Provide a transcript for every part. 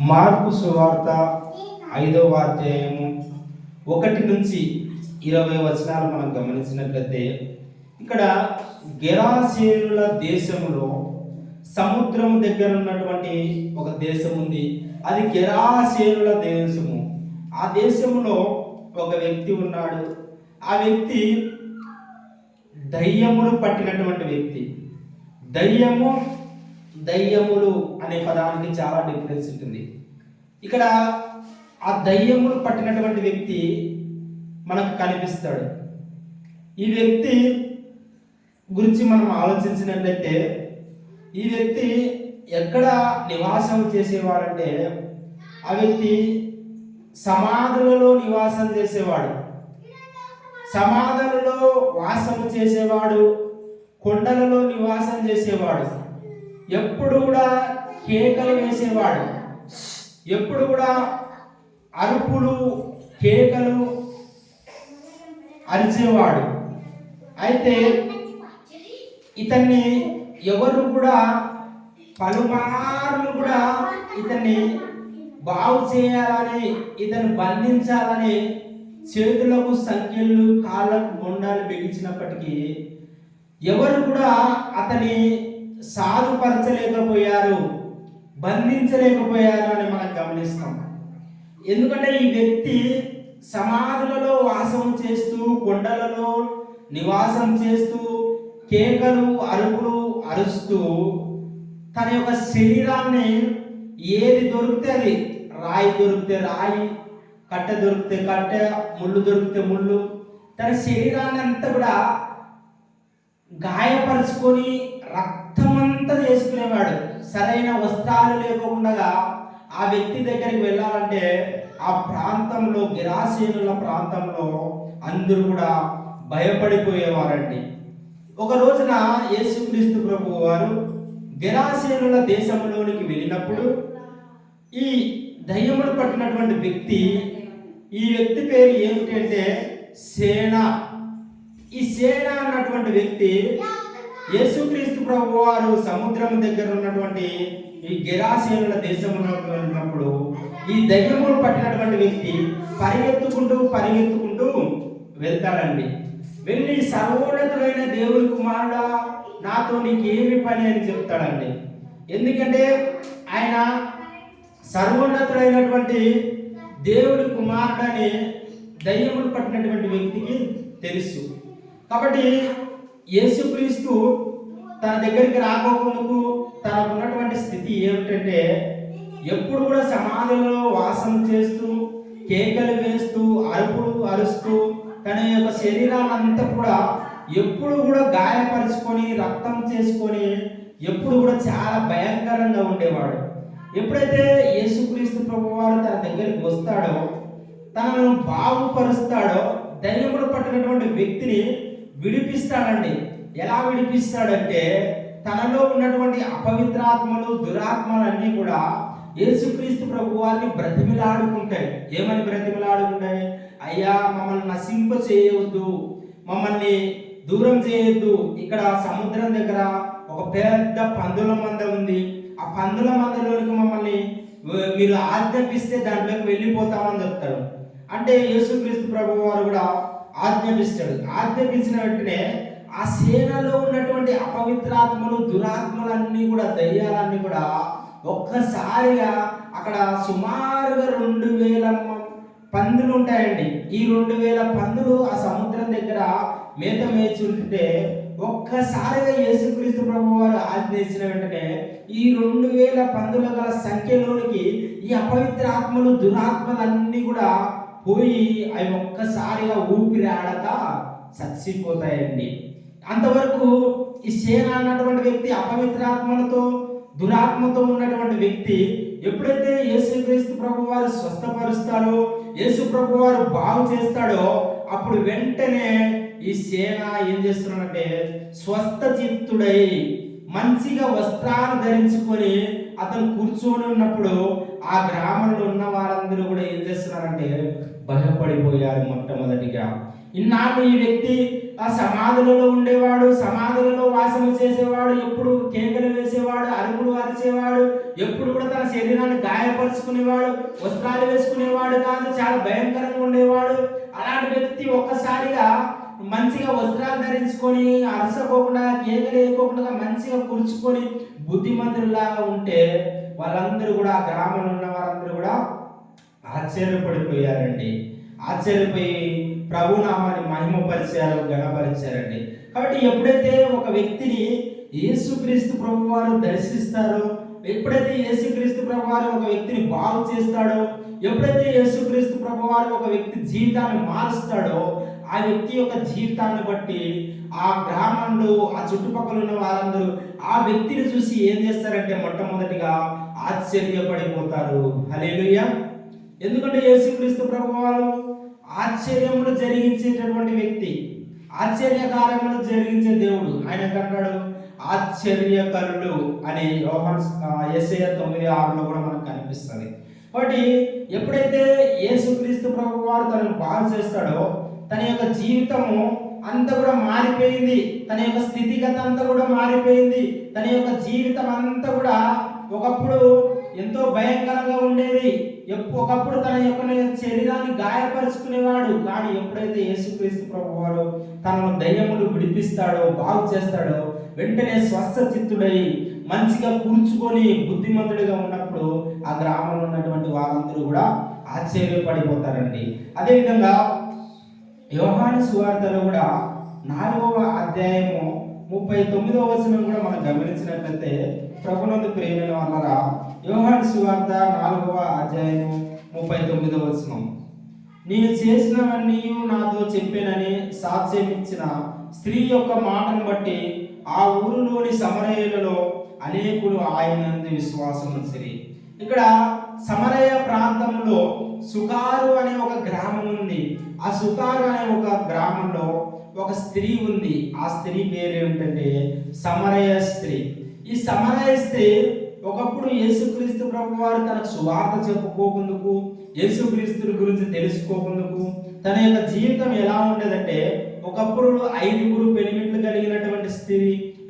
మార్పు సువార్త ఐదవ అధ్యాయము ఒకటి నుంచి ఇరవై వచనాలు మనం గమనించినట్లయితే ఇక్కడ గెరాసేనుల దేశంలో సముద్రం దగ్గర ఉన్నటువంటి ఒక దేశం ఉంది. అది గెరాసేనుల దేశము. ఆ దేశంలో ఒక వ్యక్తి ఉన్నాడు. ఆ వ్యక్తి దయ్యములు పట్టినటువంటి వ్యక్తి. దయ్యము దయ్యములు అనే పదానికి చాలా డిఫరెన్స్ ఉంటుంది. ఇక్కడ ఆ దయ్యములు పట్టినటువంటి వ్యక్తి మనకు కనిపిస్తాడు. ఈ వ్యక్తి గురించి మనం ఆలోచించినట్లయితే ఈ వ్యక్తి ఎక్కడ నివాసం చేసేవాడంటే ఆ వ్యక్తి సమాధులలో నివాసం చేసేవాడు. సమాధులలో వాసం చేసేవాడు కొండలలో నివాసం చేసేవాడు. ఎప్పుడు కూడా కేకలు వేసేవాడు. ఎప్పుడు కూడా అరుపులు కేకలు అరిచేవాడు. అయితే ఇతన్ని ఎవరు కూడా పలుమార్లు కూడా ఇతన్ని బాగు చేయాలని ఇతను బంధించాలని చేతులకు సంఖ్యలు కాళ్ళకు గుండాలు బిగించినప్పటికీ ఎవరు కూడా అతని సాధుపరచలేకపోయారు బంధించలేకపోయారు అని మనం గమనిస్తాం. ఎందుకంటే ఈ వ్యక్తి సమాధులలో వాసం చేస్తూ కొండలలో నివాసం చేస్తూ కేకలు అరుపులు అరుస్తూ తన యొక్క శరీరాన్ని ఏది దొరికితే అది రాయి దొరికితే రాయి కట్టె దొరికితే కట్టె ముళ్ళు దొరికితే ముళ్ళు తన శరీరాన్ని అంతా కూడా గాయపరుచుకొని రక్తమంతా చేసుకునేవాడు. సరైన వస్త్రాలు లేకుండా ఆ వ్యక్తి దగ్గరికి వెళ్ళాలంటే ఆ ప్రాంతంలో గిరాసీనుల ప్రాంతంలో అందరూ కూడా భయపడిపోయేవారండి. ఒక రోజున యేసుక్రీస్తు ప్రభు వారు గిరాసీనుల దేశంలోనికి వెళ్ళినప్పుడు ఈ దయ్యములు పట్టినటువంటి వ్యక్తి ఈ వ్యక్తి పేరు ఏమిటంటే సేన. ఈ సేన అన్నటువంటి వ్యక్తి యేసుక్రీస్తు ప్రభు వారు సముద్రం దగ్గర ఉన్నటువంటి ఈ గెరాసేనుల దేశంలో ఉన్నప్పుడు ఈ దయ్యములు పట్టినటువంటి వ్యక్తి పరిగెత్తుకుంటూ పరిగెత్తుకుంటూ వెళ్తాడండి. వెళ్ళి సర్వోన్నతుడైన దేవుని కుమారుడా నాతో నీకేమి పని అని చెప్తాడండి. ఎందుకంటే ఆయన సర్వోన్నతుడైనటువంటి దేవుడి కుమారుడని దయ్యములు పట్టినటువంటి వ్యక్తికి తెలుసు. కాబట్టి యేసుక్రీస్తు తన దగ్గరికి రాకోకుందుకు తనకు ఉన్నటువంటి స్థితి ఏమిటంటే ఎప్పుడు కూడా సమాధిలో వాసం చేస్తూ కేకలు వేస్తూ అరుపులు అరుస్తూ తన యొక్క శరీరాన్నంతా కూడా ఎప్పుడు కూడా గాయపరుచుకొని రక్తం చేసుకొని ఎప్పుడు కూడా చాలా భయంకరంగా ఉండేవాడు. ఎప్పుడైతే యేసుక్రీస్తు ప్రభు వారు తన దగ్గరికి వస్తాడో తనను బాగుపరుస్తాడో దయ్యముడు పట్టినటువంటి వ్యక్తిని విడిపిస్తాడండి. ఎలా విడిపిస్తాడంటే తనలో ఉన్నటువంటి అపవిత్రాత్మలు దురాత్మలన్నీ కూడా యేసుక్రీస్తు ప్రభు వారిని బ్రతిమిలాడుకుంటాయి. ఏమని బ్రతిమిలాడుకుంటాయి? అయ్యా మమ్మల్ని నశింప చేయవద్దు మమ్మల్ని దూరం చేయొద్దు. ఇక్కడ సముద్రం దగ్గర ఒక పెద్ద పందుల మంద ఉంది. ఆ పందుల మందలోనికి మమ్మల్ని మీరు ఆజ్ఞాపిస్తే దాంట్లోకి వెళ్ళిపోతామని చెప్తాడు. అంటే యేసుక్రీస్తు ప్రభు వారు కూడా ఆజ్ఞాపిస్తాడు. ఆజ్ఞాపించిన వెంటనే ఆ సేనలో ఉన్నటువంటి అపవిత్రాత్మలు దురాత్మలన్నీ కూడా దయ్యాలన్నీ కూడా ఒక్కసారిగా అక్కడ సుమారుగా రెండు వేల పందులు ఉంటాయండి. ఈ రెండు వేల పందులు ఆ సముద్రం దగ్గర మేత మేచుంటే ఒక్కసారిగా యేసుక్రీస్తు ప్రభు వారు ఆజ్ఞయించిన వెంటనే ఈ రెండు వేల పందుల గల సంఖ్యలోనికి ఈ అపవిత్ర ఆత్మలు దురాత్మలన్నీ కూడా పోయి అవి ఒక్కసారిగా ఊపిరి ఆడక చచ్చిపోతాయండి. అంతవరకు ఈ సేన అన్నటువంటి వ్యక్తి అపవిత్రాత్మలతో దురాత్మతో ఉన్నటువంటి వ్యక్తి ఎప్పుడైతే యేసుక్రీస్తు ప్రభు వారు స్వస్థపరుస్తాడో యేసు ప్రభు వారు బాగు చేస్తాడో అప్పుడు వెంటనే ఈ సేన ఏం చేస్తున్నాడంటే స్వస్థ చిత్తుడై మంచిగా వస్త్రాలు ధరించుకొని అతను కూర్చొని ఉన్నప్పుడు ఆ గ్రామంలో ఉన్న వారందరూ కూడా ఏం చేస్తున్నారంటే భయపడిపోయారు మొట్టమొదటిగా. ఇన్నాళ్ళు ఈ వ్యక్తి ఆ సమాధులలో ఉండేవాడు సమాధులలో వాసన చేసేవాడు ఎప్పుడు కేకలు వేసేవాడు అరుపులు అరిచేవాడు ఎప్పుడు కూడా తన శరీరాన్ని గాయపరుచుకునేవాడు వస్త్రాలు వేసుకునేవాడు కాదు చాలా భయంకరంగా ఉండేవాడు. అలాంటి వ్యక్తి ఒక్కసారిగా మంచిగా వస్త్రాలు ధరించుకొని అరసకోకుండా కేకలు వేయకోకుండా మంచిగా కూర్చుకొని బుద్ధిమంతులాగా ఉంటే వాళ్ళందరూ కూడా ఆ గ్రామంలో ఉన్న వారందరూ కూడా ఆశ్చర్యపడిపోయారండి. ఆశ్చర్యపోయి ప్రభునామాన్ని మహిమపరిచారు గణపరిచారండి. కాబట్టి ఎప్పుడైతే ఒక వ్యక్తిని యేసుక్రీస్తు ప్రభు వారు దర్శిస్తారో ఎప్పుడైతే యేసుక్రీస్తు ప్రభు వారు ఒక వ్యక్తిని బాగు చేస్తాడో ఎప్పుడైతే యేసుక్రీస్తు ప్రభు వారు ఒక వ్యక్తి జీవితాన్ని మారుస్తాడో ఆ వ్యక్తి యొక్క జీవితాన్ని బట్టి ఆ గ్రామంలో ఆ చుట్టుపక్కల ఉన్న వారందరూ ఆ వ్యక్తిని చూసి ఏం చేస్తారంటే మొట్టమొదటిగా ఆశ్చర్యపడిపోతారు. హలేలుయ్యా ఎందుకంటే యేసుక్రీస్తు ప్రభు వారు ఆశ్చర్యములు జరిగించేటటువంటి వ్యక్తి. ఆశ్చర్యకార్యములు జరిగించే దేవుడు. ఆయన కంటాడు ఆశ్చర్యకరుడు అనే యోహన్ ఎస్ఐ తొమ్మిది ఆరులో కూడా మనకు కనిపిస్తుంది. కాబట్టి ఎప్పుడైతే యేసుక్రీస్తు ప్రభు వారు తనను బాగు చేస్తాడో తన యొక్క జీవితము అంతా కూడా మారిపోయింది. తన యొక్క స్థితిగత అంతా కూడా మారిపోయింది. తన యొక్క జీవితం అంతా కూడా ఒకప్పుడు ఎంతో భయంకరంగా ఉండేది. ఒకప్పుడు తన యొక్క శరీరాన్ని గాయపరుచుకునేవాడు. కానీ ఎప్పుడైతే యేసుక్రీస్తు ప్రభు వారు తనను దయ్యములు విడిపిస్తాడో బాగు చేస్తాడో వెంటనే స్వస్థ చిత్తుడై మంచిగా కూర్చుకొని బుద్ధిమంతుడిగా ఉన్నప్పుడు ఆ గ్రామంలో ఉన్నటువంటి వారందరూ కూడా ఆశ్చర్యపడిపోతారండి. అదేవిధంగా యోహాను సువార్తలో కూడా నాలుగవ అధ్యాయము ముప్పై తొమ్మిదవ వచనం కూడా మనం గమనించినట్లయితే ప్రభునందు ప్రేమైన వాళ్ళరా యోహాన్ సువార్త నాలుగవ అధ్యాయము ముప్పై తొమ్మిదవ వచనం. నేను చేసినవన్నీ నాతో చెప్పానని సాక్ష్యం ఇచ్చిన స్త్రీ యొక్క మాటను బట్టి ఆ ఊరిలోని సమరయులలో అనేకులు ఆయన విశ్వాసం ఉంచిరి. ఇక్కడ సమరయ ప్రాంతంలో సుకారు అనే ఒక గ్రామం ఉంది. ఆ సుకారు అనే ఒక గ్రామంలో ఒక స్త్రీ ఉంది. ఆ స్త్రీ పేరు ఏమిటంటే సమరయ స్త్రీ. ఈ సమరయ స్త్రీ ఒకప్పుడు యేసుక్రీస్తు ప్రభు వారు తనకు సువార్త చెప్పుకోకుందుకు యేసుక్రీస్తు గురించి తెలుసుకోకుందుకు తన యొక్క జీవితం ఎలా ఉండేదంటే ఒకప్పుడు ఐదుగురు పెనిమిట్లు కలిగినటువంటి స్త్రీ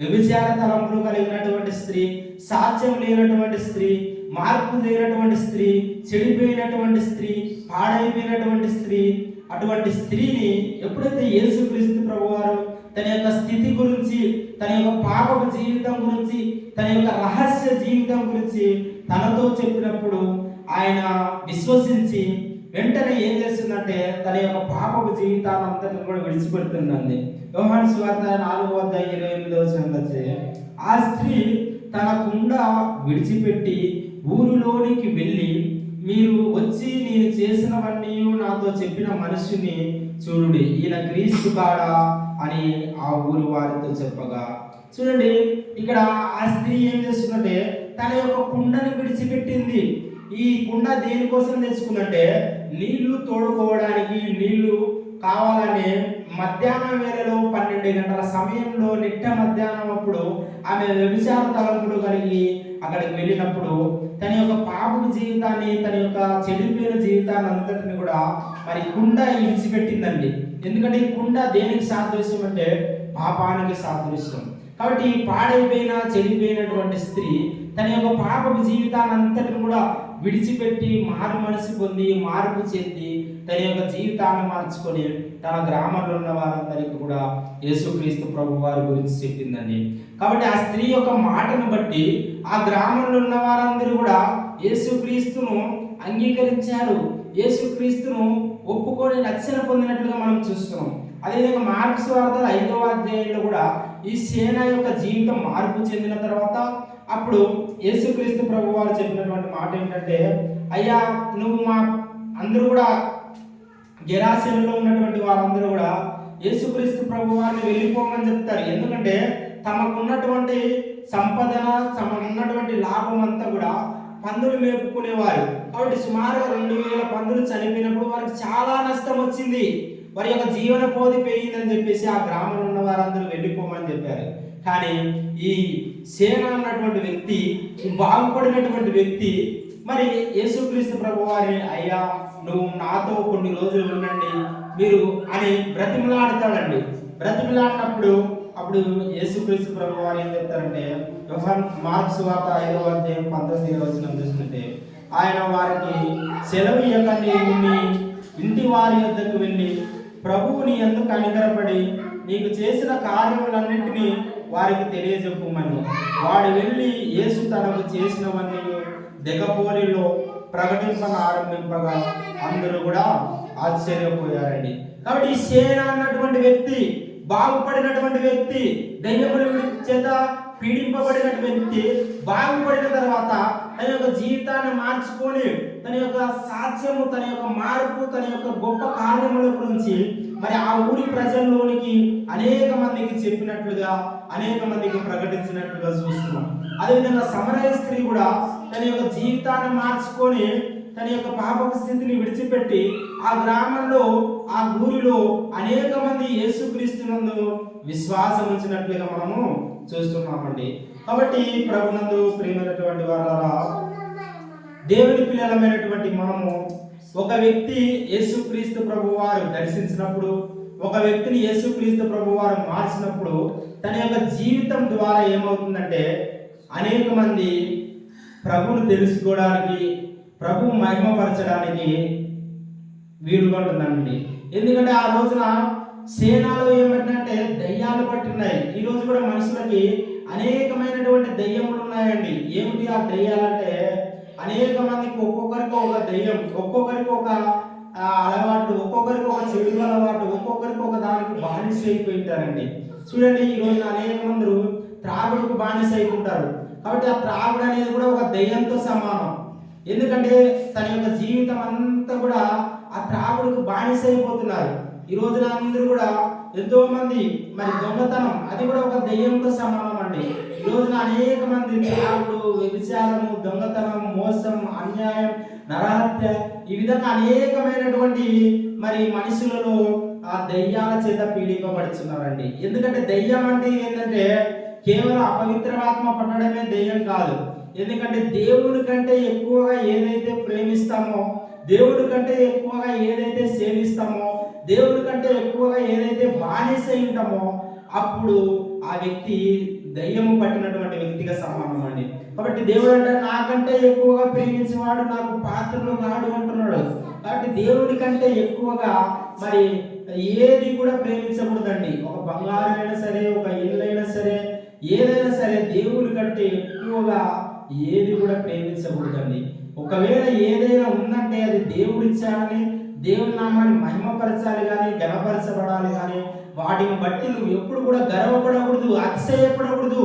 వ్యభిచార తలంపులు కలిగినటువంటి స్త్రీ సాధ్యం లేనటువంటి స్త్రీ మార్పు లేనటువంటి స్త్రీ చెడిపోయినటువంటి స్త్రీ పాడైపోయినటువంటి స్త్రీ అటువంటి స్త్రీని ఎప్పుడైతే యేసుక్రీస్తు ప్రభువారు తన యొక్క స్థితి గురించి తన యొక్క పాపపు జీవితం గురించి తన యొక్క రహస్య జీవితం గురించి తనతో చెప్పినప్పుడు ఆయన విశ్వసించి వెంటనే ఏం చేస్తుందంటే తన యొక్క పాపపు జీవితాన్ని అంతటి కూడా విడిచిపెడుతుందండి. యోహాను సువార్త నాలుగు వద్ద ఇరవై ఎనిమిది వచ్చినట్లయితే ఆ స్త్రీ తన కుండ విడిచిపెట్టి ఊరిలోనికి వెళ్ళి మీరు వచ్చి నేను చేసినవన్నీ నాతో చెప్పిన మనిషిని చూడుడి ఈయన క్రీస్తు కాడా? అని ఆ ఊరి వారితో చెప్పగా చూడండి ఇక్కడ ఆ స్త్రీ ఏం చేస్తుందంటే తన యొక్క కుండని విడిచిపెట్టింది. ఈ కుండ దేనికోసం తెచ్చుకుందంటే నీళ్ళు తోడుకోవడానికి నీళ్ళు కావాలని మధ్యాహ్నం వేళలో పన్నెండు గంటల సమయంలో నిట్ట మధ్యాహ్నం అప్పుడు ఆమె వ్యభిచార తలంపులు కలిగి అక్కడికి వెళ్ళినప్పుడు తన యొక్క పాపపు జీవితాన్ని తన యొక్క చెడిపోయిన జీవితాన్ని అంతటిని కూడా మరి కుండ విడిచిపెట్టిందండి. ఎందుకంటే ఈ కుండ దేనికి సాదృశ్యం అంటే పాపానికి సాదృశ్యం. కాబట్టి ఈ పాడైపోయిన చెడిపోయినటువంటి స్త్రీ తన యొక్క పాపపు జీవితాన్ని కూడా విడిచిపెట్టి మారు మనసు పొంది మార్పు చెంది తన యొక్క జీవితాన్ని మార్చుకొని తన గ్రామంలో ఉన్న వారందరికీ కూడా యేసుక్రీస్తు ప్రభు వారి గురించి చెప్పిందండి. కాబట్టి ఆ స్త్రీ యొక్క మాటను బట్టి ఆ గ్రామంలో ఉన్న వారందరూ కూడా యేసుక్రీస్తును అంగీకరించారు. యేసుక్రీస్తును ఒప్పుకొని రక్షణ పొందినట్లుగా మనం చూస్తున్నాం. అదేవిధంగా మార్క్స్ వార్తల ఐదవ అధ్యాయంలో కూడా ఈ సేన యొక్క జీవితం మార్పు చెందిన తర్వాత అప్పుడు యేసుక్రీస్తు ప్రభు వారు చెప్పినటువంటి మాట ఏంటంటే అయ్యా నువ్వు మా అందరూ కూడా గెరాసీనులో ఉన్నటువంటి వారందరూ కూడా యేసుక్రీస్తు ప్రభు వారిని వెళ్ళిపోమని చెప్తారు. ఎందుకంటే తమకున్నటువంటి సంపదన తమకున్నటువంటి లాభం అంతా కూడా పందులు మేపుకునేవారు. కాబట్టి సుమారుగా రెండు వేల పందులు చనిపోయినప్పుడు వారికి చాలా నష్టం వచ్చింది. వారి యొక్క జీవన పోది పోయిందని చెప్పేసి ఆ గ్రామంలో ఉన్న వారందరూ వెళ్ళిపోమని చెప్పారు. కానీ ఈ సేన అన్నటువంటి వ్యక్తి బాగుపడినటువంటి వ్యక్తి మరి యేసుక్రీస్తు ప్రభు వారిని అయ్యా నువ్వు నాతో కొన్ని రోజులు ఉండండి. మీరు అని బ్రతిమలాడతాడండి. బ్రతిమలాడినప్పుడు అప్పుడు యేసుక్రీస్తు ప్రభు వారు ఏం చెప్తారంటే యోహాన్ మార్క్స్ వార్త ఐదో అధ్యాయం పంతొమ్మిది వచ్చిన చూస్తుంటే ఆయన వారికి సెలవు ఇవ్వకండి మీ ఇంటి వారి యొద్దకు వెళ్ళి ప్రభువుని ఎందుకు కనికరపడి నీకు చేసిన కార్యములన్నింటినీ వారికి తెలియజెప్పమని. వాడు వెళ్ళి యేసు తనకు చేసినవన్నీ దిగపోలిలో ప్రకటింపన ఆరంభింపగా అందరూ కూడా ఆశ్చర్యపోయారండి. కాబట్టి ఈ సేన అన్నటువంటి వ్యక్తి బాగుపడినటువంటి వ్యక్తి దయ్యముల చేత పీడింపబడినటువంటి వ్యక్తి బాగుపడిన తర్వాత తన యొక్క జీవితాన్ని మార్చుకొని తన యొక్క సాధ్యము తన యొక్క మార్పు తన యొక్క గొప్ప కార్యముల గురించి మరి ఆ ఊరి ప్రజల్లోనికి అనేక మందికి చెప్పినట్లుగా అనేక మందికి ప్రకటించినట్లుగా చూస్తున్నాం. అదేవిధంగా సమరయ స్త్రీ కూడా తన యొక్క జీవితాన్ని మార్చుకొని తన యొక్క పాపక స్థితిని విడిచిపెట్టి ఆ గ్రామంలో ఆ ఊరిలో అనేక మంది యేసుక్రీస్తునందు విశ్వాసం ఉంచినట్లుగా మనము చూస్తున్నామండి. కాబట్టి ప్రభునందు ప్రియమైనటువంటి వారారా దేవుని పిల్లలమైనటువంటి మనము ఒక వ్యక్తి యేసుక్రీస్తు ప్రభు వారు దర్శించినప్పుడు ఒక వ్యక్తిని యేసుక్రీస్తు ప్రభు వారు మార్చినప్పుడు తన యొక్క జీవితం ద్వారా ఏమవుతుందంటే అనేక మంది ప్రభువును తెలుసుకోవడానికి ప్రభు మహిమపరచడానికి వీలుగా ఉంటుందండి. ఎందుకంటే ఆ రోజున సేనాలు ఏమంటే దయ్యాలు పట్టున్నాయి. ఈ రోజు కూడా మనుషులకి అనేకమైనటువంటి దయ్యములు ఉన్నాయండి. ఏమిటి ఆ దయ్యాలంటే అనేక మందికి ఒక్కొక్కరికి ఒక దయ్యం ఒక్కొక్కరికి ఒక అలవాటు ఒక్కొక్కరికి ఒక చెడు అలవాటు ఒక్కొక్కరికి ఒక దానికి బానిస అయిపోయింటారండి. చూడండి ఈ రోజు అనేక మంది త్రాగుడుకు బానిస అయిపోతారు కాబట్టి ఆ త్రాగుడు అనేది కూడా ఒక దయ్యంతో సమానం. ఎందుకంటే తన యొక్క జీవితం అంతా కూడా ఆ త్రాగుడుకు బానిస అయిపోతున్నారు ఈ రోజున అందరూ కూడా ఎంతో మంది మరి దొంగతనం అది కూడా ఒక దెయ్యంతో సమానం అండి ఈ రోజున అనేక మంది త్రాగుడు వ్యభిచారము దొంగతనం మోసం అన్యాయం నరహత్య ఈ విధంగా అనేకమైనటువంటి మరి మనుషులలో ఆ దయ్యాల చేత పీడింపబడుతున్నారండి ఎందుకంటే దయ్యం అంటే ఏంటంటే కేవలం అపవిత్రమాత్మ పట్టడమే దెయ్యం కాదు. ఎందుకంటే దేవుని కంటే ఎక్కువగా ఏదైతే ప్రేమిస్తామో దేవుడి కంటే ఎక్కువగా ఏదైతే సేవిస్తామో దేవుడి కంటే ఎక్కువగా ఏదైతే బానిస ఉంటామో అప్పుడు ఆ వ్యక్తి దయ్యము పట్టినటువంటి వ్యక్తిగా సమానం అండి. కాబట్టి దేవుడు అంటే నాకంటే ఎక్కువగా ప్రేమించేవాడు నాకు పాత్రలు కాడు అంటున్నాడు. కాబట్టి దేవుడి కంటే ఎక్కువగా మరి ఏది కూడా ప్రేమించకూడదండి. ఒక బంగారం అయినా సరే ఒక ఇల్లు అయినా సరే ఏదైనా సరే దేవుడి కంటే ఎక్కువగా ఏది కూడా ప్రేమించకూడదండి. ఒకవేళ ఏదైనా ఉందంటే అది దేవుడు ఇచ్చాడని దేవుని నామాన్ని మహిమపరచాలి కానీ గణపరచబడాలి కానీ వాటిని బట్టి నువ్వు ఎప్పుడు కూడా గర్వపడకూడదు అతిశయపడకూడదు.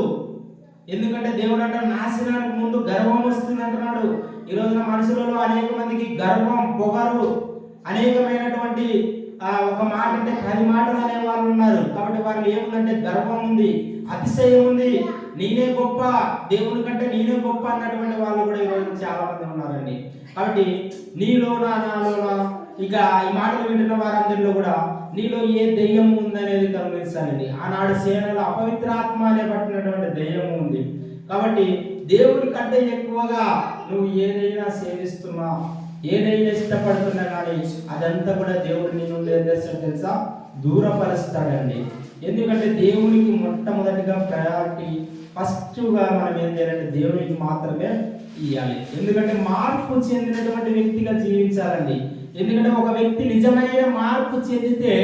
ఎందుకంటే దేవుడు అంటే నాశనానికి ముందు గర్వం వస్తుంది అంటున్నాడు. ఈ రోజున మనుషులలో అనేక మందికి గర్వం పొగరు అనేకమైనటువంటి ఒక మాట అంటే పది మాటలు అనే వాళ్ళు ఉన్నారు. కాబట్టి వాళ్ళు ఏముందంటే గర్వం ఉంది అతిశయం ఉంది. నేనే గొప్ప దేవుని కంటే నేనే గొప్ప అన్నటువంటి వాళ్ళు కూడా ఈరోజు చాలా మంది ఉన్నారండి. కాబట్టి నీలోనా నాలోనా ఇక ఈ మాటలు వింటున్న వారందరిలో కూడా నీలో ఏ దెయ్యం ఉందనేది గమనించాలండి. ఆనాడు సేనలో అపవిత్రాత్మ అనే పట్టినటువంటి దెయ్యం ఉంది. కాబట్టి దేవుని కంటే ఎక్కువగా నువ్వు ఏదైనా సేవిస్తున్నా ఏదైనా ఇష్టపడుతున్నా కానీ అదంతా కూడా దేవుడు నీ నుండి ఏం చేస్తాడు తెలుసా? దూరపరుస్తాడండి. ఎందుకంటే దేవునికి మొట్టమొదటిగా ప్రయారిటీ ఫస్ట్గా మనం ఏం చేయాలంటే దేవునికి మాత్రమే ఇవ్వాలి ఎందుకంటే మార్పు చెందినటువంటి వ్యక్తిగా జీవించాలండి. ఎందుకంటే ఒక వ్యక్తి నిజమైన మార్పు చెందితే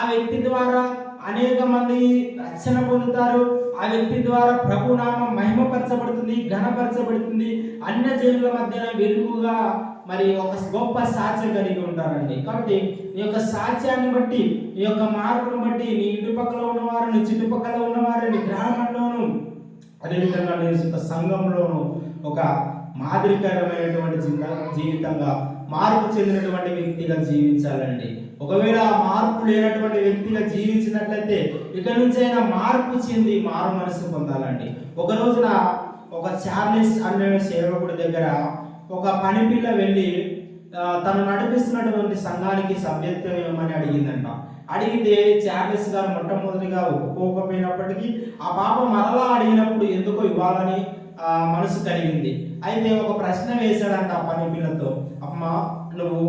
ఆ వ్యక్తి ద్వారా అనేక మంది రక్షణ పొందుతారు. ఆ వ్యక్తి ద్వారా ప్రభునామం మహిమపరచబడుతుంది ఘనపరచబడుతుంది. అన్య జనుల మధ్యన వెలుగుగా మరి ఒక గొప్ప సాక్ష్యం కలిగి ఉంటారండి. కాబట్టి ఈ యొక్క సాక్ష్యాన్ని బట్టి ఈ యొక్క మార్పును బట్టి నీ ఇటుపక్కల ఉన్నవారు నీ చుట్టుపక్కల ఉన్నవారు నీ గ్రామంలోను అదేవిధంగా నీ యొక్క సంఘంలోను ఒక మాదిరికరమైనటువంటి జీవిత- జీవితంగా మార్పు చెందినటువంటి వ్యక్తిగా జీవించాలండి. ఒకవేళ ఆ మార్పు లేనటువంటి వ్యక్తిగా జీవించినట్లయితే ఇక నుంచైనా మార్పు చెంది మారు మనసు పొందాలండి. ఒక రోజున ఒక చార్లెస్ అనే సేవకుడి దగ్గర ఒక పని పిల్ల వెళ్ళి తను నడిపిస్తున్నటువంటి సంఘానికి సభ్యత్వం ఇవ్వమని అడిగిందంట. అడిగితే చార్లెస్ గారు మొట్టమొదటిగా ఒప్పుకోకపోయినప్పటికీ ఆ పాప మరలా అడిగినప్పుడు ఎందుకో ఇవ్వాలని మనసు కలిగింది. అయితే ఒక ప్రశ్న వేశాడంట ఆ పని పిల్లతో అమ్మ నువ్వు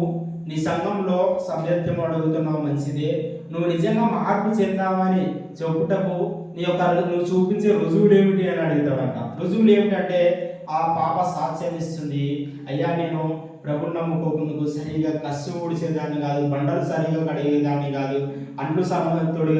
నీ సంఘంలో సభ్యత్వం అడుగుతున్నావు మంచిదే. నువ్వు నిజంగా మార్పు చెందావని చెప్పుటకు నీ యొక్క నువ్వు చూపించే రుజువులు ఏమిటి? అని అడుగుతాడంట. రుజువులు ఏమిటంటే ఆ పాప సాక్ష్యం ఇస్తుంది. అయ్యా నేను ప్రభుని నమ్ముకోకుందుకు సరిగా కసు ఊడిచేదాన్ని కాదు బండలు సరిగా కడిగేదాన్ని కాదు అంట్లు సమతుడు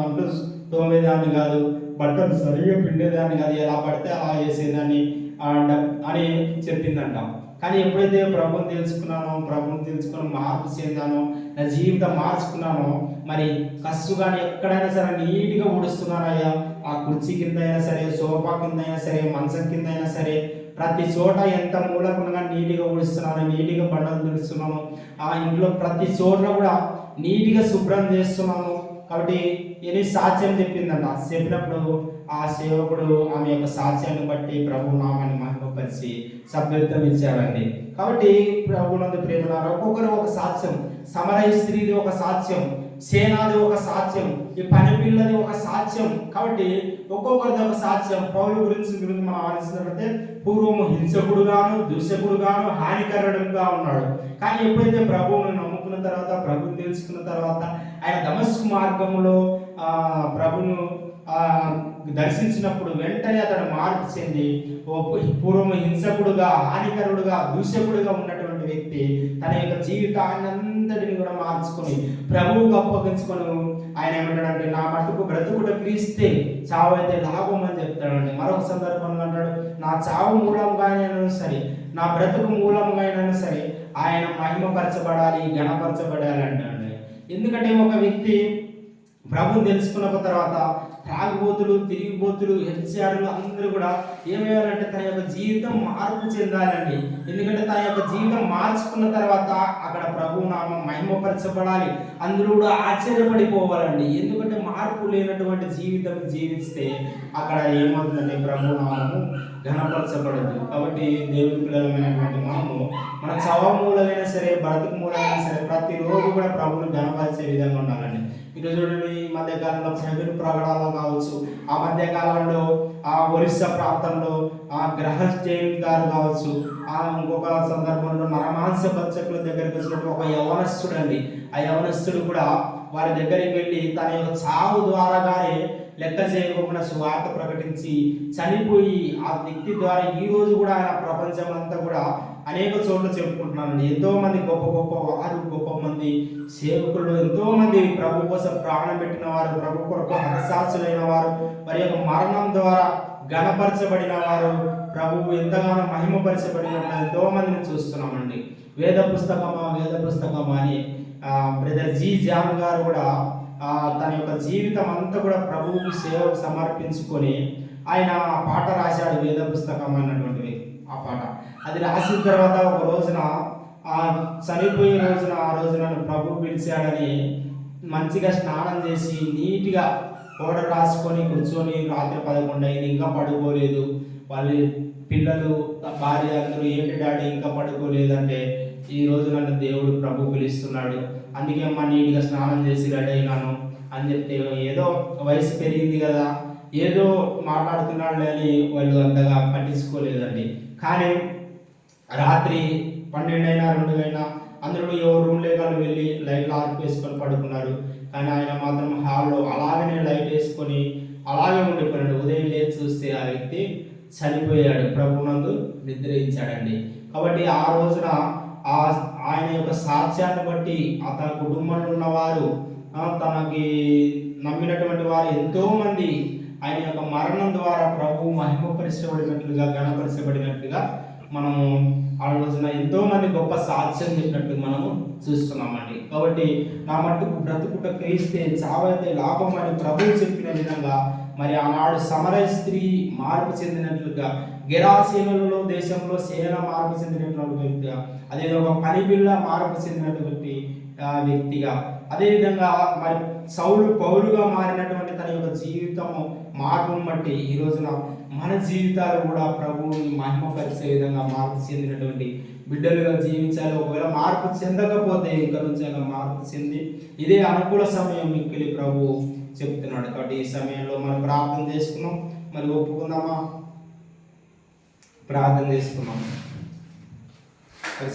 అంట్లు తోమేదాన్ని కాదు బట్టలు సరిగా పిండేదాన్ని కాదు ఎలా పడితే అలా వేసేదాన్ని అండ్ అని చెప్పిందంట. కానీ ఎప్పుడైతే ప్రభుని తెలుసుకున్నానో ప్రభుని తెలుసుకుని మార్పు చెందానో నా జీవితం మార్చుకున్నానో మరి కసు కానీ ఎక్కడైనా సరే నీట్గా ఊడుస్తున్నానయ్యా ఆ కుర్చీ కింద అయినా సరే సోఫా కింద అయినా సరే మంచం కింద అయినా సరే ప్రతి చోట ఎంత మూలకుండా నీట్గా ఊడుస్తున్నాను నీట్గా బండలు తుడుస్తున్నాను ఆ ఇంట్లో ప్రతి చోట కూడా నీట్గా శుభ్రం చేస్తున్నాను. కాబట్టి ఎన్ని సాక్ష్యం చెప్పిందంట. చెప్పినప్పుడు ఆ సేవకుడు ఆమె యొక్క సాక్ష్యాన్ని బట్టి ప్రభు నామాన్ని మహిమపరిచి సభ్యత్వం ఇచ్చాడండి. కాబట్టి ప్రభునందు ప్రేమనారు ఒక్కొక్కరు ఒక సాక్ష్యం. సమరయ స్త్రీది ఒక సాక్ష్యం. సేనాది ఒక సాధ్యం ఈ పని పిల్లది ఒక సాక్ష్యం. కాబట్టి ఒక్కొక్కరిది ఒక సాధ్యం పౌలు గురించి గురించి మనం ఆలోచించినట్లయితే పూర్వము హింసకుడుగాను దూషకుడుగాను హానికరుడుగా ఉన్నాడు. కానీ ఎప్పుడైతే ప్రభువును నమ్ముకున్న తర్వాత ప్రభుని తెలుసుకున్న తర్వాత ఆయన దమస్కు మార్గంలో ప్రభును దర్శించినప్పుడు వెంటనే అతడు మార్పు చెంది పూర్వము పూర్వం హింసకుడుగా హానికరుడుగా దూషకుడుగా ఉన్నటువంటి వ్యక్తి తన యొక్క జీవితాన్ని అంతటిని కూడా మార్చుకొని ప్రభువుకు అప్పగించుకొని ఆయన ఏమంటాడంటే నా మట్టుకు బ్రతుకుడు క్రీస్తే చావు అయితే లాభం అని చెప్తాడండి. మరొక సందర్భంలో అంటాడు నా చావు మూలంగా అయినా సరే నా బ్రతుకు మూలంగా అయినా సరే ఆయన మహిమపరచబడాలి గణపరచబడాలి అంటాడు ఎందుకంటే ఒక వ్యక్తి ప్రభుని తెలుసుకున్న తర్వాత తాగుబోతులు తిరిగిపోతులు హెచ్చారులు అందరూ కూడా ఏమయ్యారంటే తన యొక్క జీవితం మార్పు చెందాలండి. ఎందుకంటే తన యొక్క జీవితం మార్చుకున్న తర్వాత అక్కడ ప్రభు నామం మహిమపరచబడాలి. అందరూ కూడా ఆశ్చర్యపడిపోవాలండి. ఎందుకంటే మార్పు లేనటువంటి జీవితం జీవిస్తే అక్కడ ఏమవుతుందండి ప్రభు నామము ఘనపరచబడదు. కాబట్టి దేవుని పిల్లలమైనటువంటి మనము మన చవ మూలమైనా సరే బ్రతుకు మూలమైనా సరే ప్రతిరోజు కూడా ప్రభుని ఘనపరిచే విధంగా ఉండాలండి. ఈరోజు చూడండి ఈ మధ్యకాలంలో కాలంలో ప్రవీణ్ కావచ్చు ఆ మధ్యకాలంలో ఆ ఒరిస్సా ప్రాంతంలో ఆ గ్రహ జైన్ గారు కావచ్చు ఆ ఇంకొక సందర్భంలో నరమాంస బచ్చకుల దగ్గరికి వచ్చినప్పుడు ఒక యవనస్తుడు అండి ఆ యవనస్తుడు కూడా వారి దగ్గరికి వెళ్ళి తన యొక్క చావు ద్వారాగానే లెక్క చేయకుండా సువార్త ప్రకటించి చనిపోయి ఆ వ్యక్తి ద్వారా ఈ రోజు కూడా ఆయన ప్రపంచం అంతా కూడా అనేక చోట్ల చెప్పుకుంటున్నానండి ఎంతో మంది గొప్ప గొప్ప వారు గొప్ప మంది సేవకులు ఎంతో మంది ప్రభు కోసం ప్రాణం పెట్టిన వారు ప్రభు కొరకు హరసాక్షులైన వారు మరి యొక్క మరణం ద్వారా గణపరచబడిన వారు ప్రభువు ఎంతగానో మహిమపరచబడిన ఎంతో మందిని చూస్తున్నామండి. వేద పుస్తకమా వేద పుస్తకమా అని బ్రదర్ జీ జాన్ గారు కూడా తన యొక్క జీవితం అంతా కూడా ప్రభువుకి సేవకు సమర్పించుకొని ఆయన ఆ పాట రాశాడు వేద పుస్తకం అన్నటువంటిది ఆ పాట. అది రాసిన తర్వాత ఒక రోజున ఆ చనిపోయే రోజున ఆ రోజున నన్ను ప్రభు పిలిచాడని మంచిగా స్నానం చేసి నీట్గా పౌడర్ రాసుకొని కూర్చొని రాత్రి పదకొండు అయింది ఇంకా పడుకోలేదు. వాళ్ళు పిల్లలు భార్య అందరూ ఏంటి డాడీ ఇంకా పడుకోలేదంటే ఈ రోజు నన్ను దేవుడు ప్రభు పిలుస్తున్నాడు. అందుకే అమ్మ నీట్గా స్నానం చేసి రెడీ అయినాను అని చెప్తే ఏదో వయసు పెరిగింది కదా ఏదో మాట్లాడుతున్నాడు అని వాళ్ళు అంతగా పట్టించుకోలేదండి. కానీ రాత్రి పన్నెండైనా అయినా రెండు అందరూ ఎవరు రూమ్ లేకాలు వెళ్ళి లైట్లు ఆర్పేసుకొని పడుకున్నారు. కానీ ఆయన మాత్రం హాల్లో అలాగనే లైట్ వేసుకొని అలాగే ఉండిపోయాడు. ఉదయం లేచి చూస్తే ఆ వ్యక్తి చనిపోయాడు. ప్రభునందు నిద్రించాడండి కాబట్టి ఆ రోజున ఆ ఆయన యొక్క సాక్ష్యాన్ని బట్టి అతని కుటుంబంలో ఉన్నవారు తనకి నమ్మినటువంటి వారు ఎంతోమంది ఆయన యొక్క మరణం ద్వారా ప్రభు మహిమపరచబడినట్లుగా గణపరచబడినట్లుగా మనము ఆ రోజున ఎంతోమంది గొప్ప సాక్ష్యం చెప్పినట్టు మనము చూస్తున్నామండి. కాబట్టి నా మట్టుకు బ్రతుకుట క్రీస్తే చావైతే లాభం అని ప్రభువు చెప్పిన విధంగా మరి ఆనాడు సమర స్త్రీ మార్పు చెందినట్లుగా గెరాసీనులలో దేశంలో సేన మార్పు చెందినటువంటి వ్యక్తిగా అదే ఒక పనిపిల్ల మార్పు చెందినటువంటి వ్యక్తిగా. అదేవిధంగా మరి సౌలు పౌరుగా మారినటువంటి తన యొక్క జీవితము మార్పును బట్టి ఈ రోజున మన జీవితాలు కూడా ప్రభువుని మహిమపరిచే విధంగా మార్పు చెందినటువంటి బిడ్డలుగా జీవించాలి. ఒకవేళ మార్పు చెందకపోతే ఇక నుంచి మార్పు చెంది ఇదే అనుకూల సమయం మిక్కిలి ప్రభు. చెప్తున్నాడు కాబట్టి ఈ సమయంలో మనం ప్రార్థన చేసుకున్నాం. మరి ఒప్పుకుందామా? ప్రార్థన చేసుకున్నాం.